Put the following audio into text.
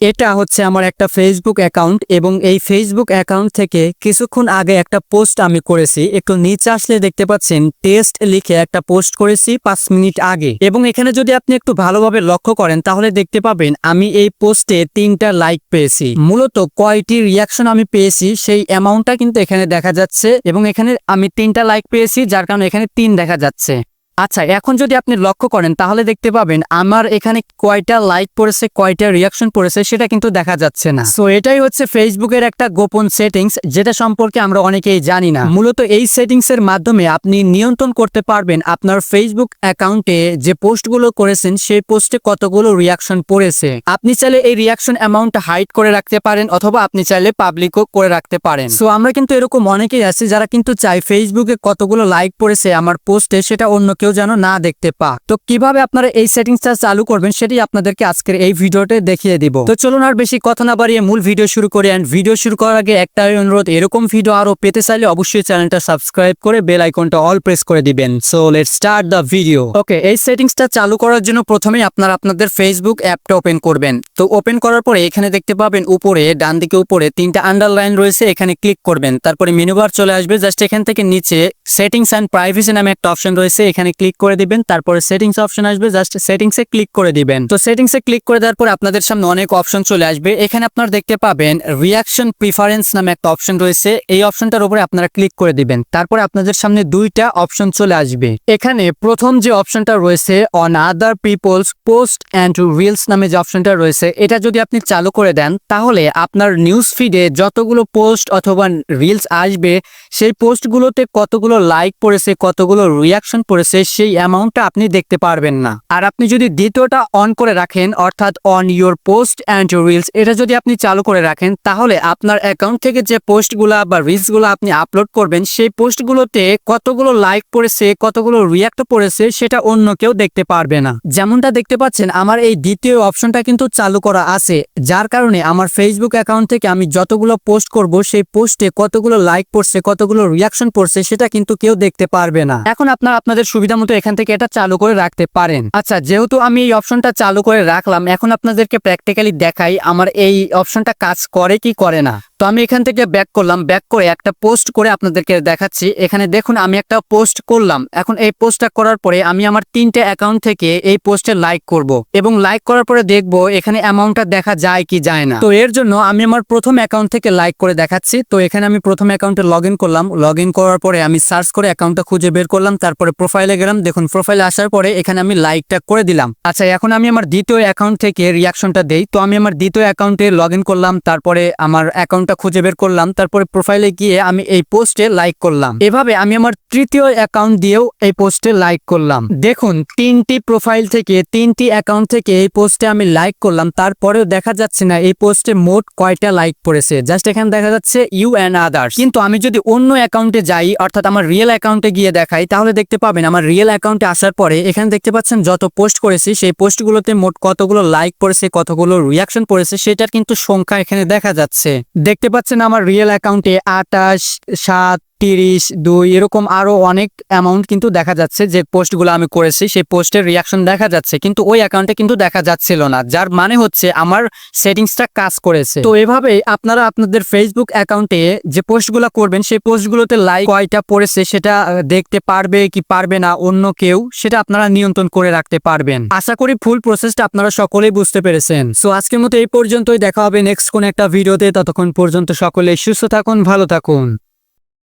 এটা হচ্ছে আমার একটা ফেসবুক অ্যাকাউন্ট এবং এই ফেসবুক অ্যাকাউন্ট থেকে কিছুক্ষণ আগে একটা পোস্ট আমি করেছি। একটু নিচে আসলে দেখতে পাচ্ছেন টেস্ট লিখে একটা পোস্ট করেছি পাঁচ মিনিট আগে। এবং এখানে যদি আপনি একটু ভালোভাবে লক্ষ্য করেন, তাহলে দেখতে পাবেন আমি এই পোস্টে তিনটা লাইক পেয়েছি। মূলত কয়টি রিয়াকশন আমি পেয়েছি, সেই অ্যামাউন্টটা কিন্তু এখানে দেখা যাচ্ছে এবং এখানে আমি তিনটা লাইক পেয়েছি, যার কারণে এখানে তিন দেখা যাচ্ছে। আচ্ছা এখন যদি আপনি লক্ষ্য করেন, তাহলে দেখতে পাবেন আমার এখানে কয়টা লাইক পড়েছে, কয়টা রিয়াকশন পড়েছে, সেটা কিন্তু দেখা যাচ্ছে না। সো এটাই হচ্ছে ফেসবুকের একটা গোপন সেটিংস যেটা সম্পর্কে আমরা অনেকেই জানি না। মূলত এই সেটিংস এর মাধ্যমে আপনি নিয়ন্ত্রণ করতে পারবেন আপনার ফেসবুক অ্যাকাউন্টে যে পোস্টগুলো করেছেন, সেই পোস্টে কতগুলো রিয়াকশন পড়েছে। আপনি চাইলে এই রিয়াকশন অ্যামাউন্ট হাইড করে রাখতে পারেন, অথবা আপনি চাইলে পাবলিকও করে রাখতে পারেন। সো আমরা কিন্তু এরকম অনেকেই আছি যারা কিন্তু চাই ফেসবুকে কতগুলো লাইক পড়েছে আমার পোস্টে সেটা অন্য কেউ যেন না দেখতে পা তো কীভাবে আপনারা এই সেটিংসটা চালু করবেন সেটি আপনাদেরকে আজকের এই ভিডিওতে দেখিয়ে দিব। তো চলুন আর বেশি কথা না বাড়িয়ে মূল ভিডিও শুরু করি অ্যান্ড ভিডিও শুরু করার আগে একটাই অনুরোধ, এরকম ভিডিও আরও পেতে চাইলে অবশ্যই চ্যানেলটা সাবস্ক্রাইব করে বেল আইকনটা অল প্রেস করে দিবেন। So let start the video okay এই সেটিংসটা চালু করার জন্য প্রথমেই আপনারা আপনাদের ফেসবুক অ্যাপটা ওপেন করবেন। তো ওপেন করার পরে এখানে দেখতে পাবেন উপরে ডান দিকে উপরে তিনটা আন্ডারলাইন রয়েছে, এখানে ক্লিক করবেন। তারপরে মেনু বার চলে আসবে জাস্ট এখান থেকে নিচে সেটিংস অ্যান্ড প্রাইভেসি নামে একটা অপশন রয়েছে, এখানে ক্লিক করে দিবেন, তারপরে সেটিংস অপশন আসবে জাস্ট সেটিংস ক্লিক করে দিবেন। তো সেটিংস ক্লিক করে দেওয়ার পর আপনাদের সামনে অনেক অপশন চলে আসবে। এখানে আপনারা দেখতে পাবেন রিয়াকশন প্রিফারেন্স নামে একটা অপশন রয়েছে। এই অপশনটার উপরে আপনারা ক্লিক করে দিবেন। তারপরে আপনাদের সামনে দুইটা অপশন চলে আসবে। এখানে প্রথম যে অপশনটা রয়েছে on other people's post and reels নামে যে অপশনটা রয়েছে, এটা যদি আপনি চালু করে দেন, তাহলে আপনার নিউজ ফিডে যতগুলো পোস্ট অথবা রিলস আসবে, সেই পোস্টগুলোতে কতগুলো লাইক পড়েছে, কতগুলো রিয়াকশন পড়েছে সেই অ্যামাউন্টটা আপনি দেখতে পারবেন না। আর আপনি যদি দ্বিতীয়টা অন করে রাখেন, অর্থাৎ on your post and reels এটা যদি আপনি চালু করে রাখেন, তাহলে আপনার অ্যাকাউন্ট থেকে যে পোস্টগুলা বা রিলসগুলো আপনি আপলোড করবেন, সেই পোস্টগুলোতে কতগুলো লাইক পড়েছে, কতগুলো রিয়াক্ট পড়েছে, সেটা অন্য কেউ দেখতে পারবে না। যেমনটা দেখতে পাচ্ছেন, আমার এই দ্বিতীয় অপশনটা কিন্তু চালু করা আছে, যার কারণে আমার ফেসবুক অ্যাকাউন্ট থেকে আমি যতগুলো পোস্ট করব, সেই পোস্টে কতগুলো লাইক পড়ছে, কতগুলো রিয়াকশন পড়ছে, সেটা কিন্তু কেউ দেখতে পারবে না। এখন আপনার, আপনাদের সুবিধা মতো এখান থেকে এটা চালু করে রাখতে পারেন। আচ্ছা যেহেতু আমি এই অপশনটা চালু করে রাখলাম, এখন আপনাদেরকে প্র্যাকটিক্যালি দেখাই আমার এই অপশনটা কাজ করে কি করে না। তো আমি এখান থেকে ব্যাক করলাম ব্যাক করে একটা পোস্ট করে আপনাদেরকে দেখাচ্ছি। এখানে দেখুন, আমি একটা পোস্ট করলাম। এখন এই পোস্টটা করার পরে আমি আমার তিনটে অ্যাকাউন্ট থেকে এই পোস্টে লাইক করব। এবং লাইক করার পরে দেখব এখানে অ্যামাউন্টটা দেখা যায় কি যায় না। তো এর জন্য আমি আমার প্রথম অ্যাকাউন্ট থেকে লাইক করে দেখাচ্ছি। তো এখানে আমি প্রথম অ্যাকাউন্টে লগ করলাম। লগ করার পরে আমি সার্চ করে অ্যাকাউন্টটা খুঁজে বের করলাম। তারপরে প্রোফাইলে গেলাম দেখুন প্রোফাইলে আসার পরে এখানে আমি লাইকটা করে দিলাম। আচ্ছা এখন আমি আমার দ্বিতীয় অ্যাকাউন্ট থেকে রিয়াকশনটা দেই। তো আমি আমার দ্বিতীয় অ্যাকাউন্টে লগ করলাম, তারপরে আমার অ্যাকাউন্টটা খুঁজে বের করলাম, তারপরে প্রোফাইলে গিয়ে আমি এই পোস্টে লাইক করলাম। এভাবে আমি আমার তৃতীয় অ্যাকাউন্ট দিয়েও এই পোস্টে লাইক করলাম। দেখুন, তিনটি প্রোফাইল থেকে, তিনটি অ্যাকাউন্ট থেকে এই পোস্টে আমি লাইক করলাম, তারপরেও দেখা যাচ্ছে না, এই পোস্টে মোট কয়টা লাইক পড়েছে। জাস্ট এখানে দেখা যাচ্ছে ইউ অ্যান্ড আদার্স কিন্তু আমি যদি অন্য অ্যাকাউন্টে যাই, অর্থাৎ আমার রিয়েল অ্যাকাউন্টে গিয়ে দেখাই, তাহলে দেখতে পাবেন আমার রিয়েল অ্যাকাউন্টে আসার পরে এখানে দেখতে পাচ্ছেন যত পোস্ট করেছি, সেই পোস্টগুলোতে মোট কতগুলো লাইক পড়েছে, কতগুলো রিয়াকশন পড়েছে, সেটার কিন্তু সংখ্যা এখানে দেখা যাচ্ছে। দেখতে পাচ্ছেন আমার রিয়েল অ্যাকাউন্টে আটাশ সাত তিরিশ, দুই, এরকম আরও অনেক অ্যামাউন্ট কিন্তু দেখা যাচ্ছে যে পোস্টগুলো আমি করেছি, সেই পোস্টের রিয়াকশন দেখা যাচ্ছে। কিন্তু ওই অ্যাকাউন্টে কিন্তু দেখা যাচ্ছিল না, যার মানে হচ্ছে আমার সেটিংসটা কাজ করেছে। তো এভাবে আপনারা আপনাদের ফেসবুক অ্যাকাউন্টে যে পোস্টগুলো করবেন, সেই পোস্টগুলোতে লাইক কয়টা পড়েছে সেটা দেখতে পারবে কি পারবে না অন্য কেউ, সেটা আপনারা নিয়ন্ত্রণ করে রাখতে পারবেন। আশা করি ফুল প্রসেসটা আপনারা সকলেই বুঝতে পেরেছেন। সো আজকের মতো এই পর্যন্তই, দেখা হবে নেক্সট কোন একটা ভিডিওতে ততক্ষণ পর্যন্ত সকলে সুস্থ থাকুন, ভালো থাকুন।